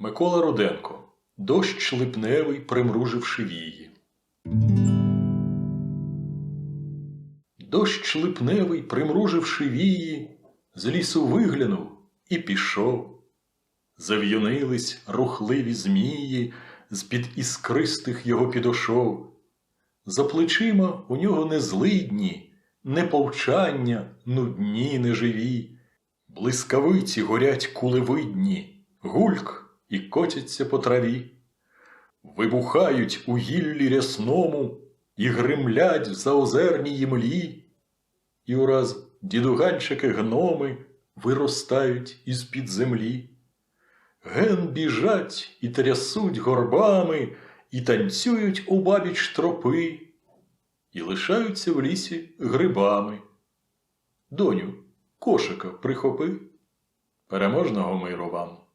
Микола Руденко. Дощ липневий, примруживши вії. Дощ липневий, примруживши вії, з лісу виглянув і пішов. Зав'юнились рухливі змії з-під іскристих його підошов. За плечима у нього не злидні, не повчання, нудні, неживі. Блискавиці горять кулевидні, гульк і котяться по траві. Вибухають у гіллі рясному і гримлять в заозерній млі. І ураз дідуганчики гноми виростають із-під землі. Ген біжать і трясуть горбами, і танцюють обабіч тропи, і лишаються в лісі грибами. Доню, кошика прихопи. Переможного миру вам!